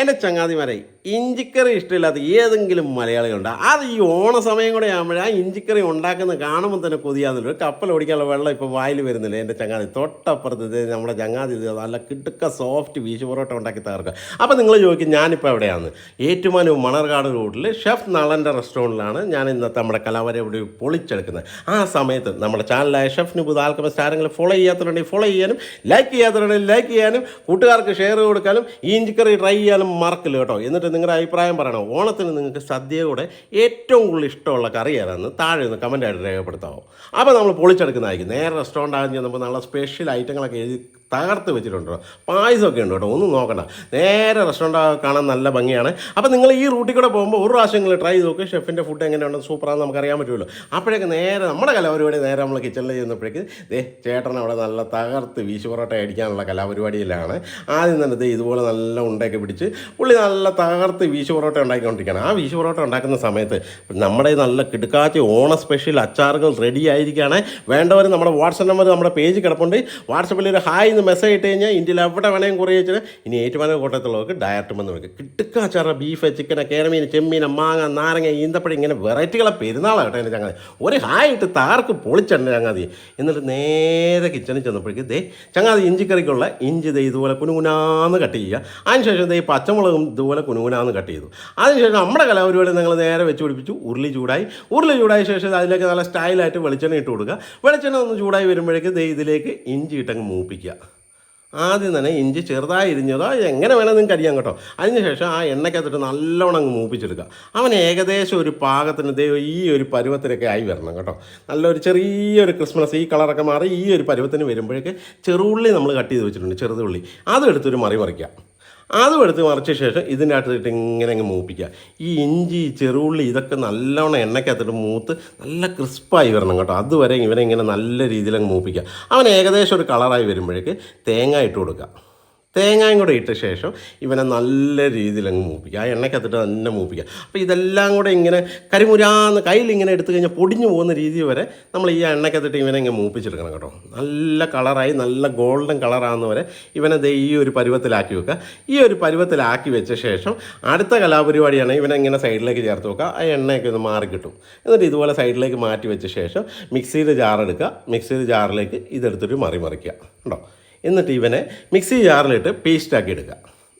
എന്റെ ചങ്ങാതിമാരെ ഇഞ്ചിക്കറി ഇഷ്ടമില്ലാത്ത ഏതെങ്കിലും മലയാളികളുണ്ട്. അത് ഈ ഓണ സമയം കൂടെ ആകുമ്പോഴേ ആ ഇഞ്ചിക്കറി ഉണ്ടാക്കുന്നത് കാണുമ്പോൾ തന്നെ കൊതിയാകുന്നുണ്ട് ഒരു കപ്പൽ ഓടിക്കാനുള്ള വെള്ളം ഇപ്പോൾ വായിൽ വരുന്നില്ല എന്റെ ചങ്ങാതി? തൊട്ടപ്പുറത്ത് നമ്മുടെ ചങ്ങാതി നല്ല കിടുക്ക സോഫ്റ്റ് വീശു പൊറോട്ട ഉണ്ടാക്കി തകർക്കുക. അപ്പോൾ നിങ്ങൾ ചോദിക്കും ഞാനിപ്പോൾ എവിടെയാണ് ഏറ്റുമാനൂർ മണർകാട് റോഡിൽ ഷെഫ് നളന്റെ റെസ്റ്റോറന്റിലാണ് ഞാൻ ഇന്നത്തെ നമ്മുടെ കലാവരെ ഇവിടെ പൊളിച്ചെടുക്കുന്നത്. ആ സമയത്ത് നമ്മുടെ ചാനലായ ഷെഫ് നിബുദ് ആൾക്കാർ ആരെങ്കിലും ഫോളോ ചെയ്യാത്തവരുണ്ടെങ്കിൽ ഫോളോ ചെയ്യാനും ലൈക്ക് ചെയ്യാത്തവരുണ്ടെങ്കിൽ ലൈക്ക് ചെയ്യാനും കൂട്ടുകാർക്ക് ഷെയർ കൊടുക്കാനും ഈ ഇഞ്ചിക്കറി ട്രൈ ചെയ്യാനും മറക്കില്ല കേട്ടോ. എന്നിട്ട് നിങ്ങളുടെ അഭിപ്രായം പറയണം. ഓണത്തിന് നിങ്ങൾക്ക് സദ്യയുടെ ഏറ്റവും കൂടുതൽ ഇഷ്ടമുള്ള കറി ഏതാണെന്ന് താഴെ ഒന്ന് കമന്റായിട്ട് രേഖപ്പെടുത്താമോ അപ്പോൾ നമ്മൾ പൊളിച്ചെടുക്കുന്നതായിരിക്കും. നേരെ റെസ്റ്റോറന്റ് ആകുമ്പോൾ ചെന്നപ്പോൾ നല്ല സ്പെഷ്യൽ ഐറ്റങ്ങളൊക്കെ എഴുതി തകർത്ത് വെച്ചിട്ടുണ്ട് പായസമൊക്കെ ഉണ്ട് കേട്ടോ. ഒന്നും നോക്കണ്ട. നേരെ റെസ്റ്റോറന്റ് കാണാൻ നല്ല ഭംഗിയാണ്. അപ്പോൾ നിങ്ങൾ ഈ റൂട്ടിൽ കൂടെ പോകുമ്പോൾ ഒരു പ്രാവശ്യം നിങ്ങൾ ട്രൈ ചെയ്ത് ഷെഫിന്റെ ഫുഡ് എങ്ങനെയുണ്ടെന്ന് സൂപ്പറാണെന്ന് നമുക്ക് അറിയാൻ പറ്റുമല്ലോ. അപ്പോഴേക്ക് നേരെ നമ്മുടെ കലാപരിപാടി നേരെ നമ്മൾ കിച്ചണിൽ ചെന്നപ്പോഴേക്ക് ദേ ചേട്ടൻ അവിടെ നല്ല തകർത്ത് വീശു പൊറോട്ട അടിക്കാനുള്ള കലാപരിപാടിയിലാണ്. ആദ്യം തന്നെ ദേ ഇതുപോലെ നല്ല ഉണ്ടയൊക്കെ പിടിച്ച് പുള്ളി നല്ല തകർത്ത് വീശു പൊറോട്ട ഉണ്ടാക്കിക്കൊണ്ടിരിക്കുകയാണ്. ആ വീശു പൊറോട്ട ഉണ്ടാക്കുന്ന സമയത്ത് നമ്മുടെ നല്ല കിടുക്കാച്ച ഓണ സ്പെഷ്യൽ അച്ചാറുകൾ റെഡി ആയിരിക്കുകയാണ്. വേണ്ടവർ നമ്മുടെ വാട്സപ്പ് നമ്പർ നമ്മുടെ പേജ് കിടപ്പുണ്ട്. വാട്സപ്പിൽ ഒരു ഹായ് എന്ന് മെസ്സേജ് ഇട്ട് കഴിഞ്ഞാൽ ഇന്ത്യയിൽ എവിടെ വേണമെങ്കിൽ കുറേ വെച്ചാൽ ഇനി ഏറ്റുമാന കോട്ടയത്തുള്ളവർക്ക് ഡയറക്റ്റ് വന്ന് വിളിക്കും. കിട്ടുക്ക ബീഫ് ചിക്കൻ കേരമീൻ ചെമ്മീൻ മാങ്ങ നാരങ്ങ ഈന്തപ്പഴം ഇങ്ങനെ വെറൈറ്റികളെ പെരുന്നാളാണ് കേട്ടോ എന്റെ ചങ്ങാതി. ഒരു ഹായ് ഇട്ട് താർക്ക് പൊളിച്ചണ്ട് ചങ്ങാതി. എന്നിട്ട് നേരെ കിച്ചണിൽ ചെന്നപ്പോഴേക്ക് ദേ ചങ്ങാതി ഇഞ്ചിക്കറിക്കുള്ള ഇഞ്ചി ദേ ഇതുപോലെ കുനുകുനാന്ന് കട്ട് ചെയ്യുക. അതിനുശേഷം ദേ പച്ചമുളകും ഇതുപോലെ കുനുകുനാന്ന് കട്ട് ചെയ്തു. അതിനുശേഷം നമ്മുടെ കലാപരിപാടി ഞങ്ങൾ നേരെ വെച്ച് പിടിപ്പിച്ചു. ഉരുളി ചൂടായി. ഉരുളി ചൂടായ ശേഷം അതിലേക്ക് നല്ല സ്റ്റൈലായിട്ട് വെളിച്ചെണ്ണ ഇട്ട് കൊടുക്കുക. വെളിച്ചെണ്ണ ഒന്ന് ചൂടായി വരുമ്പോഴേക്ക് ദേ ഇതിലേക്ക് ഇഞ്ചി ഇട്ടങ്ങ് മൂപ്പിക്കുക. ആദ്യം തന്നെ ഇഞ്ചി ചെറുതായി ഇരിഞ്ഞതോ എങ്ങനെ വേണം നിങ്ങൾക്ക് അരിയാൻ കേട്ടോ. അതിനുശേഷം ആ എണ്ണയ്ക്കകത്തിട്ട് നല്ലോണം അങ്ങ് മൂപ്പിച്ചെടുക്കുക. അവൻ ഏകദേശം ഒരു പാകത്തിന് ദൈവം ഈ ഒരു പരുവത്തിനൊക്കെ ആയി വരണം കേട്ടോ. നല്ലൊരു ചെറിയൊരു ക്രിസ്മസ് ഈ കളറൊക്കെ മാറി ഈ ഒരു പരുവത്തിന് വരുമ്പോഴേക്ക് ചെറുള്ളി നമ്മൾ കട്ട് ചെയ്ത് വെച്ചിട്ടുണ്ട് ചെറുതുള്ളി. അതെടുത്തൊരു മറി മറിക്കുക. അതും എടുത്ത് മറിച്ച ശേഷം ഇതിന്റെ അകത്തിട്ട് ഇങ്ങനെ അങ്ങ് മൂപ്പിക്കുക. ഈ ഇഞ്ചി ചെറുള്ളി ഇതൊക്കെ നല്ലോണം എണ്ണയ്ക്കകത്തിട്ട് മൂത്ത് നല്ല ക്രിസ്പായി വരണം കേട്ടോ. അതുവരെ ഇവനെ ഇങ്ങനെ നല്ല രീതിയിൽ അങ്ങ് മൂപ്പിക്കുക. അവൻ ഏകദേശം ഒരു കളറായി വരുമ്പോഴേക്ക് തേങ്ങ ഇട്ട് കൊടുക്കുക. തേങ്ങയും കൂടെ ഇട്ട ശേഷം ഇവനെ നല്ല രീതിയിൽ അങ്ങ് മൂപ്പിക്കുക. ആ എണ്ണക്കത്തിട്ട് തന്നെ മൂപ്പിക്കുക. അപ്പോൾ ഇതെല്ലാം കൂടെ ഇങ്ങനെ കരിമുരാന്ന് കയ്യിൽ ഇങ്ങനെ എടുത്തു കഴിഞ്ഞാൽ പൊടിഞ്ഞു പോകുന്ന രീതി വരെ നമ്മൾ ഈ എണ്ണക്കത്തിട്ട് ഇവനെ ഇങ്ങനെ മൂപ്പിച്ചെടുക്കണം കേട്ടോ. നല്ല കളറായി നല്ല ഗോൾഡൻ കളറാകുന്ന വരെ ഇവനെ ദേ ഈ ഒരു പരുവത്തിലാക്കി വെക്കുക. ഈ ഒരു പരുവത്തിലാക്കി വെച്ച ശേഷം അടുത്ത കലാപരിപാടിയാണ് ഇവനെ ഇങ്ങനെ സൈഡിലേക്ക് ചേർത്ത് വെക്കുക. ആ എണ്ണയൊക്കെ ഒന്ന് മാറി കിട്ടും. എന്നിട്ട് ഇതുപോലെ സൈഡിലേക്ക് മാറ്റി വെച്ച ശേഷം മിക്സിയിൽ ജാറെടുക്കുക മിക്സിയിൽ ജാറിലേക്ക് ഇതെടുത്തിട്ട് മറി മറിക്കുക കേട്ടോ. എന്നിട്ട് ഇവനെ മിക്സി ജാറിലിട്ട് പേസ്റ്റാക്കി എടുക്കുക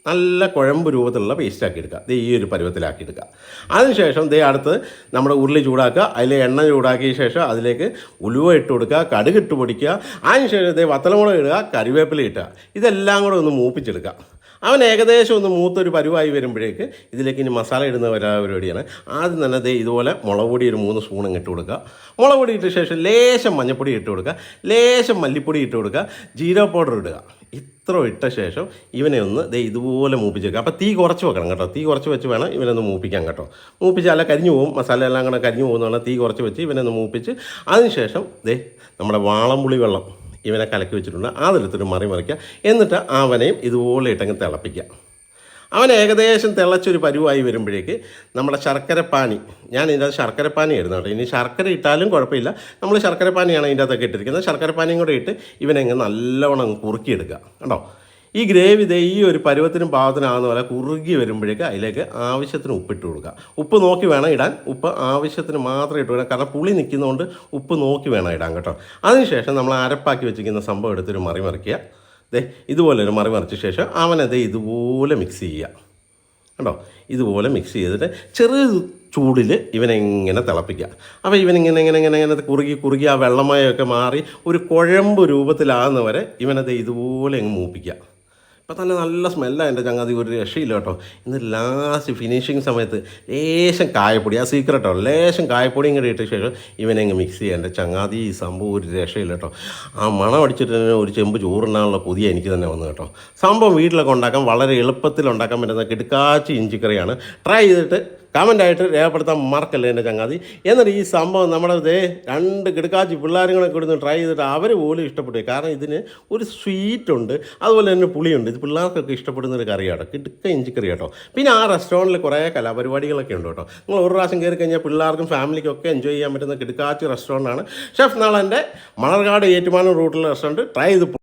നല്ല കുഴമ്പ് രൂപത്തിലുള്ള പേസ്റ്റാക്കി എടുക്കുക ദേ ഈ ഒരു പരുവത്തിലാക്കി എടുക്കുക അതിനുശേഷം ദേ അടുത്ത് നമ്മുടെ ഉരുളി ചൂടാക്കുക. അതിൽ എണ്ണ ചൂടാക്കിയ ശേഷം അതിലേക്ക് ഉലുവ ഇട്ട് കൊടുക്കുക. കടുക് ഇട്ട് പൊടിക്കുക. അതിനുശേഷം ദേ വത്തലമുളക് ഇടുക. കറിവേപ്പില ഇട്ടുക ഇതെല്ലാം കൂടെ ഒന്ന് മൂപ്പിച്ചെടുക്കുക. അവൻ ഏകദേശം ഒന്ന് മൂത്തൊരു പരുവായി വരുമ്പോഴേക്ക് ഇതിലേക്ക് ഇനി മസാല ഇടുന്ന വരാ പരിപാടിയാണ് ആദ്യം തന്നെ ദേ ഇതുപോലെ മുളക് പൊടി ഒരു മൂന്ന് സ്പൂൺ ഇട്ട് കൊടുക്കുക. മുളക് പൊടി ഇട്ട ശേഷം ലേശം മഞ്ഞൾപ്പൊടി ഇട്ട് കൊടുക്കുക. ലേശം മല്ലിപ്പൊടി ഇട്ട് കൊടുക്കുക. ജീരോ പൗഡർ ഇടുക. ഇത്ര ഇട്ട ശേഷം ഇവനെ ഒന്ന് ദേ ഇതുപോലെ മൂപ്പിച്ചെടുക്കുക അപ്പോൾ തീ കുറച്ച് വെക്കണം കേട്ടോ. തീ കുറച്ച് വെച്ച് വേണം ഇവനൊന്ന് മൂപ്പിക്കാൻ കേട്ടോ. മൂപ്പിച്ച് അല്ല കരിഞ്ഞു പോകും മസാല എല്ലാം കൂടെ കരിഞ്ഞു പോകുന്നതാണ്. തീ കുറച്ച് വെച്ച് ഇവനൊന്ന് മൂപ്പിച്ച് അതിനുശേഷം ദേ നമ്മുടെ വാളംപുളി വെള്ളം. ഇവനെ കലക്കി വെച്ചിട്ടുണ്ട്. അതെടുത്തിട്ട് മറി മറിക്കുക. എന്നിട്ട് അവനെയും ഇതുപോലെ ഇട്ടങ്ങ് തിളപ്പിക്കുക. അവൻ ഏകദേശം തിളച്ചൊരു പരുവായി വരുമ്പോഴേക്ക് നമ്മുടെ ശർക്കരപ്പാനി ഞാൻ ഇതിന്റെ അകത്ത് ശർക്കരപ്പാനി ഇടുന്നു കേട്ടോ. ഇനി ശർക്കര ഇട്ടാലും കുഴപ്പമില്ല. നമ്മൾ ശർക്കരപ്പാനിയാണ് ഇതിന്റെ അകത്തൊക്കെ ഇട്ടിരിക്കുന്നത്. ശർക്കരപ്പാനിയും കൂടെ ഇട്ട് ഇവനെങ്ങ് നല്ലവണ്ണം കുറുക്കിയെടുക്കുക. കേട്ടോ ഈ ഗ്രേവി ദേ ഈ ഒരു പരുവത്തിനും പാകത്തിനാകുന്ന പോലെ കുറുകി വരുമ്പോഴേക്ക് അതിലേക്ക് ആവശ്യത്തിന് ഉപ്പിട്ട് കൊടുക്കുക. ഉപ്പ് നോക്കി വേണം ഇടാൻ. ഉപ്പ് ആവശ്യത്തിന് മാത്രം ഇട്ട് കൊടുക്കുക. കാരണം പുളി നിൽക്കുന്നതുകൊണ്ട് ഉപ്പ് നോക്കി വേണം ഇടാൻ കേട്ടോ. അതിനുശേഷം നമ്മൾ അരപ്പാക്കി വെച്ചിരിക്കുന്ന സംഭവം എടുത്തൊരു മറി മറിക്കുക. ദേ ഇതുപോലെ ഒരു മറി മറിച്ച ശേഷം അവനത് ഇതുപോലെ മിക്സ് ചെയ്യുക. കണ്ടോ? ഇതുപോലെ മിക്സ് ചെയ്തിട്ട് ചെറിയ ചൂടിൽ ഇവനെങ്ങനെ തിളപ്പിക്കുക. അപ്പോൾ ഇവനിങ്ങനെ ഇങ്ങനെ ഇങ്ങനെ ഇങ്ങനെ കുറുകി കുറുകി ആ വെള്ളമയമൊക്കെ മാറി ഒരു കുഴമ്പ് രൂപത്തിലാകുന്നവരെ ഇവനത് ഇതുപോലെ അങ്ങ് മൂപ്പിക്കുക. ഇപ്പം തന്നെ നല്ല സ്മെല്ലാണ് എന്റെ ചങ്ങാതി ഒരു രക്ഷയില്ല കേട്ടോ. ഇന്ന് ലാസ്റ്റ് ഫിനിഷിങ് സമയത്ത് ലേശം കായപ്പൊടി ആ സീക്രട്ടോ ലേശം കായപ്പൊടിയും കൂടി ഇട്ട ശേഷം ഇവനെ അങ്ങ് മിക്സ് ചെയ്യാം. എന്റെ ചങ്ങാതി ഈ സംഭവം ഒരു രക്ഷയില്ല കേട്ടോ. ആ മണം അടിച്ചിട്ട് തന്നെ ഒരു ചെമ്പ് ചോറുണ്ണാനുള്ള കൊതിയ എനിക്ക് തന്നെ വന്നു കേട്ടോ. സംഭവം വീട്ടിലൊക്കെ ഉണ്ടാക്കാൻ വളരെ എളുപ്പത്തിൽ ഉണ്ടാക്കാൻ പറ്റുന്ന കിടുക്കാച്ചി ഇഞ്ചിക്കറിയാണ്. ട്രൈ ചെയ്തിട്ട് കമന്റായിട്ട് രേഖപ്പെടുത്താൻ മറക്കല്ല എന്റെ ചങ്ങാതി? എന്നിട്ട് ഈ സംഭവം നമ്മുടെ ദേ രണ്ട് കിടക്കാച്ചി പിള്ളേരുങ്ങളെ കൂടെ കൊടുത്ത് ട്രൈ ചെയ്തിട്ട് അവർ പോലും ഇഷ്ടപ്പെട്ടു കാരണം ഇതിന് ഒരു സ്വീറ്റ് ഉണ്ട് അതുപോലെ തന്നെ പുളിയുണ്ട്. ഇത് പിള്ളേർക്കൊക്കെ ഇഷ്ടപ്പെടുന്ന ഒരു കറിയാട്ടോ. കിടുക്ക ഇഞ്ചിക്കറി കേട്ടോ. പിന്നെ ആ റെസ്റ്റോറന്റിൽ കുറേ കലാപരിപാടികളൊക്കെ ഉണ്ട് കേട്ടോ. നിങ്ങൾ ഒരു പ്രാവശ്യം കയറി കഴിഞ്ഞാൽ പിള്ളേർക്കും ഫാമിലിക്കും ഒക്കെ എൻജോയ് ചെയ്യാൻ പറ്റുന്ന കിടക്കാച്ചി റെസ്റ്റോറന്റാണ് ഷെഫ് നാളെ എന്റെ മണർകാട് ഏറ്റുമാനം റൂട്ടിലെ റെസ്റ്റോറന്റ് ട്രൈ ചെയ്ത്